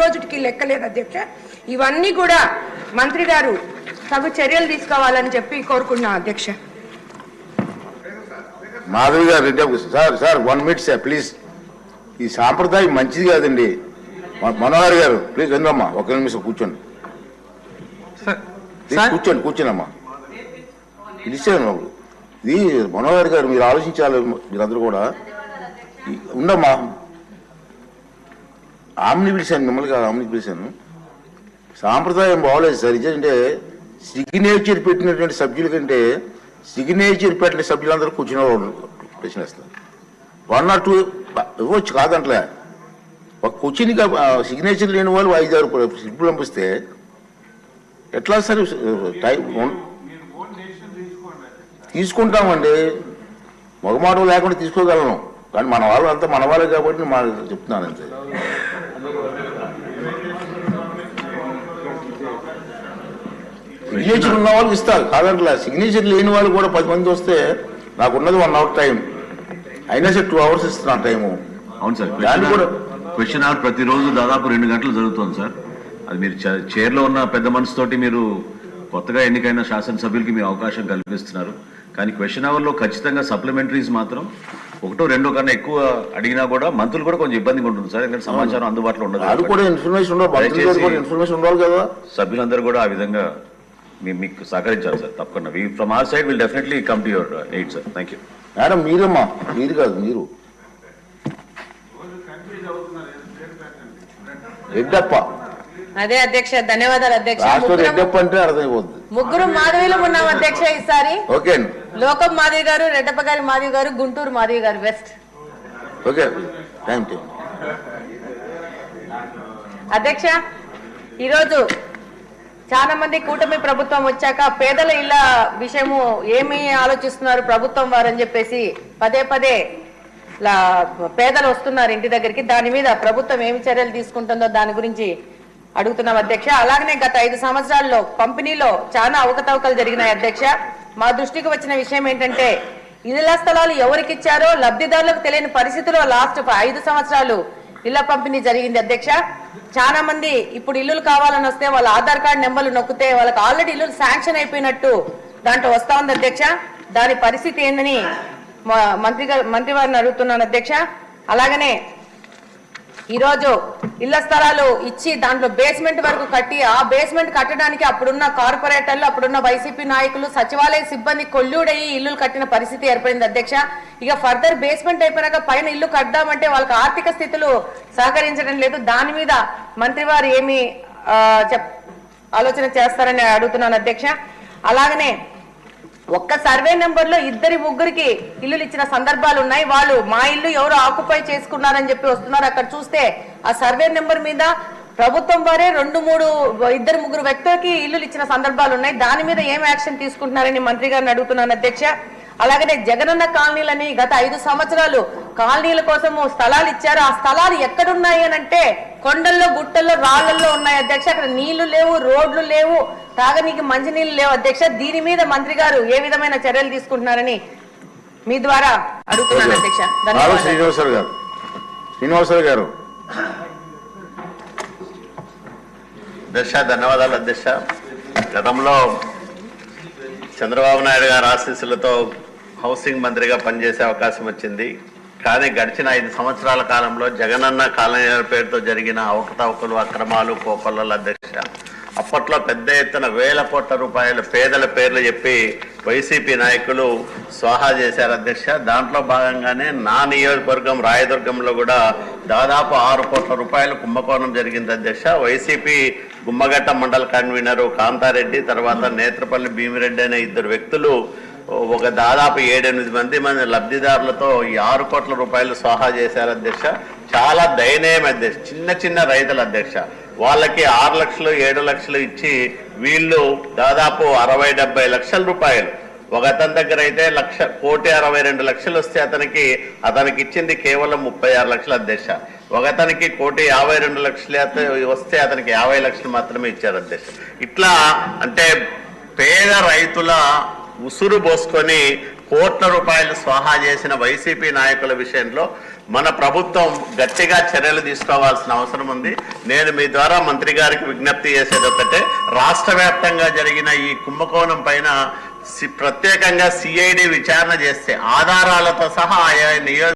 రోజుకి లెక్కలేదు అధ్యక్ష. ఇవన్నీ కూడా మంత్రి గారు తగు చర్యలు తీసుకోవాలని చెప్పి కోరుకున్నా అధ్యక్ష. మాధవి గారు sir sir one minute sir please ఈ సాంప్రదాయం మంచిది కాదండి. మనోహర్ గారు ప్లీజ్ అందమ్మా ఒక నిమిషం కూర్చోండి. కూర్చోండి కూర్చోనమ్మా పిలిచాను ఇది మనోహర్ గారు మీరు ఆలోచించాలి మీరందరూ కూడా. ఉండమ్మా. ఆమెని పిలిచాను మిమ్మల్ని కాదు ఆమెని పిలిచాను. సాంప్రదాయం బాగోలేదు సార్. అంటే సిగ్నేచర్ పెట్టినటువంటి సభ్యుల కంటే సిగ్నేచర్ పెట్టిన సభ్యులందరూ కూర్చుని వాళ్ళు ప్రశ్న వేస్తారు. వన్ ఆర్ టూ ఇవ్వచ్చు కాదంటలే. ఒక కూర్చునిగా సిగ్నేచర్ లేని వాళ్ళు ఐదు ఆరు స్లిప్పులు పంపిస్తే ఎట్లా సార్? టైం తీసుకుంటామండి. మగమాట లేకుండా తీసుకోగలను. కానీ మన వాళ్ళు అంతా మన వాళ్ళే కాబట్టి మన మా చెప్తున్నాను అంతే. సిగ్నేచర్ ఉన్న వాళ్ళకి ఇస్తారు కాదంట్లా. సిగ్నేచర్ లేని వాళ్ళు కూడా పది మంది వస్తే నాకు ఉన్నది వన్ అవర్ టైం అయినా సరే టూ అవర్స్ ఇస్తున్నాను టైము అవును సార్ దాన్ని కూడా- క్వశ్చన్ అవర్ ప్రతిరోజు దాదాపు రెండు గంటలు జరుగుతుంది సార్. అది మీరు చైర్లో ఉన్న పెద్ద మనసుతోటి మీరు కొత్తగా ఎన్నికైన శాసనసభ్యులకి మీరు అవకాశం కల్పిస్తున్నారు. కానీ క్వశ్చన్ అవర్లో ఖచ్చితంగా సప్లిమెంటరీస్ మాత్రం ఒకటో రెండో కన్నా ఎక్కువ అడిగినా కూడా మంత్రులు కూడా కొంచెం ఇబ్బందిగా ఉంటుంది సార్. ఎందుకంటే సమాచారం అందుబాటులో ఉండదు. అది కూడా ఇన్ఫర్మేషన్ ఇన్ఫర్మేషన్ ఉండాలి కదా. సభ్యులందరూ కూడా ఆ విధంగా మీ- మీకు సహకరించాలి సార్. తప్పకుండా. We from our side will definitely come to your aid sir thank you madam మీరమ్మా. మీరు కాదు మీరు. రెడ్డప్ప. అదే అధ్యక్ష ధన్యవాదాలు అధ్యక్ష. రెడ్డప్ప అంటే అర్థమైపోద్ది. ముగ్గురు మాధవిలో ఉన్నాం అధ్యక్ష ఈసారి. ఓకే అండి. లోకం మాధవి గారు రెడ్డప్ప గారి మాధవి గారు గుంటూరు మాధవి గారు వెస్ట్. ఓకే థ్యాంక్ యూ అధ్యక్ష ఈరోజు చాలా మంది కూటమి ప్రభుత్వం వచ్చాక పేదల ఇళ్ళ విషయము ఏమి ఆలోచిస్తున్నారు ప్రభుత్వం వారని చెప్పేసి పదే పదే పేదలు వస్తున్నారు ఇంటి దగ్గరికి. దాని మీద ప్రభుత్వం ఏమి చర్యలు తీసుకుంటుందో దాని గురించి అడుగుతున్నాం అధ్యక్ష. అలాగనే గత ఐదు సంవత్సరాల్లో పంపిణీలో చాలా అవకతవకలు జరిగినాయి అధ్యక్ష. మా దృష్టికి వచ్చిన విషయం ఏంటంటే ఇళ్ళ స్థలాలు ఎవరికి ఇచ్చారో లబ్ధిదారులకు తెలియని పరిస్థితిలో లాస్ట్ ఐదు సంవత్సరాలు ఇళ్ళ పంపిణీ జరిగింది అధ్యక్ష. చాలా మంది ఇప్పుడు ఇల్లులు కావాలని వస్తే వాళ్ళ ఆధార్ కార్డు నెంబర్లు నొక్కితే వాళ్ళకి ఆల్రెడీ ఇల్లు శాంక్షన్ అయిపోయినట్టు దాంట్లో వస్తా ఉంది అధ్యక్ష. దాని పరిస్థితి ఏందని మంత్రి మంత్రి వారిని అడుగుతున్నాను అధ్యక్ష. అలాగనే ఈరోజు ఇళ్ళ స్థలాలు ఇచ్చి దాంట్లో బేస్మెంట్ వరకు కట్టి ఆ బేస్మెంట్ కట్టడానికి అప్పుడున్న కార్పొరేటర్లు అప్పుడున్న వైసీపీ నాయకులు సచివాలయ సిబ్బంది కొల్లుడయ్యి ఇల్లులు కట్టిన పరిస్థితి ఏర్పడింది అధ్యక్ష. ఇక ఫర్దర్ బేస్మెంట్ అయిపోయినాక పైన ఇల్లు కడదామంటే వాళ్ళకి ఆర్థిక స్థితులు సహకరించడం లేదు. దాని మీద మంత్రి వారు ఏమి చెప్ ఆలోచన చేస్తారని అడుగుతున్నాను అధ్యక్ష. అలాగనే ఒక్క సర్వే నెంబర్లో ఇద్దరి ముగ్గురికి ఇల్లులు ఇచ్చిన సందర్భాలు ఉన్నాయి. వాళ్ళు మా ఇల్లు ఎవరు ఆక్యుపై చేసుకున్నారని చెప్పి వస్తున్నారు. అక్కడ చూస్తే ఆ సర్వే నెంబర్ మీద ప్రభుత్వం వారే రెండు మూడు ఇద్దరు ముగ్గురు వ్యక్తులకి ఇల్లులు ఇచ్చిన సందర్భాలు ఉన్నాయి. దాని మీద ఏం యాక్షన్ తీసుకుంటున్నారని మంత్రి గారిని అడుగుతున్నాను అధ్యక్ష. అలాగనే జగనన్న కాలనీలని గత ఐదు సంవత్సరాలు కాలనీల కోసము స్థలాలు ఇచ్చారు. ఆ స్థలాలు ఎక్కడున్నాయి అని అంటే కొండల్లో గుట్టల్లో రాళ్ళలో ఉన్నాయి అధ్యక్ష. అక్కడ నీళ్ళు లేవు రోడ్లు లేవు. తాగనీకి మంచినీళ్ళు లేవు అధ్యక్ష. దీని మీద మంత్రి గారు ఏ విధమైన చర్యలు తీసుకుంటున్నారని మీ ద్వారా అడుగుతున్నాను అధ్యక్ష. నారా ధన్యవాదాలు. శ్రీనివాసరావు గారు. శ్రీనివాసరావు గారు. అధ్యక్ష ధన్యవాదాలు అధ్యక్ష. గతంలో చంద్రబాబు నాయుడు గారి ఆశీస్సులతో హౌసింగ్ మంత్రిగా పనిచేసే అవకాశం వచ్చింది. కానీ గడిచిన ఐదు సంవత్సరాల కాలంలో జగనన్న కాలనీల పేరుతో జరిగిన అవకతవకలు అక్రమాలు కోకొల్లల అధ్యక్ష అప్పట్లో పెద్ద ఎత్తున వేల కోట్ల రూపాయల పేదల పేర్లు చెప్పి వైసీపీ నాయకులు స్వాహా చేశారు అధ్యక్ష. దాంట్లో భాగంగానే నా నియోజకవర్గం రాయదుర్గంలో కూడా దాదాపు ఆరు కోట్ల రూపాయలు కుంభకోణం జరిగింది అధ్యక్ష. వైసీపీ గుమ్మగట్ట మండల కన్వీనరు కాంతారెడ్డి తర్వాత నేత్రపల్లి భీమిరెడ్డి అనే ఇద్దరు వ్యక్తులు ఒక దాదాపు ఏడెనిమిది మంది మంది లబ్ధిదారులతో ఈ ఆరు కోట్ల రూపాయలు సహా చేశారు అధ్యక్ష. చాలా దయనీయం అధ్యక్ష. చిన్న చిన్న రైతుల అధ్యక్ష. వాళ్ళకి ఆరు లక్షలు ఏడు లక్షలు ఇచ్చి వీళ్ళు దాదాపు అరవై డెబ్బై లక్షల రూపాయలు. ఒక అతని దగ్గర అయితే లక్ష కోటి అరవై రెండు లక్షలు వస్తే అతనికి అతనికి ఇచ్చింది కేవలం ముప్పై ఆరు లక్షల అధ్యక్ష. ఒక అతనికి కోటి యాభై రెండు లక్షలు వస్తే అతనికి యాభై లక్షలు మాత్రమే ఇచ్చారు అధ్యక్ష. ఇట్లా అంటే పేద రైతుల ఉసురు పోసుకొని కోట్ల రూపాయలు స్వాహా చేసిన వైసీపీ నాయకుల విషయంలో మన ప్రభుత్వం గట్టిగా చర్యలు తీసుకోవాల్సిన అవసరం ఉంది. నేను మీ ద్వారా మంత్రి గారికి విజ్ఞప్తి చేసేది ఒకటే రాష్ట్ర వ్యాప్తంగా జరిగిన ఈ కుంభకోణం పైన సి- ప్రత్యేకంగా సిఐడి విచారణ చేస్తే ఆధారాలతో సహా ఆయా నియోజక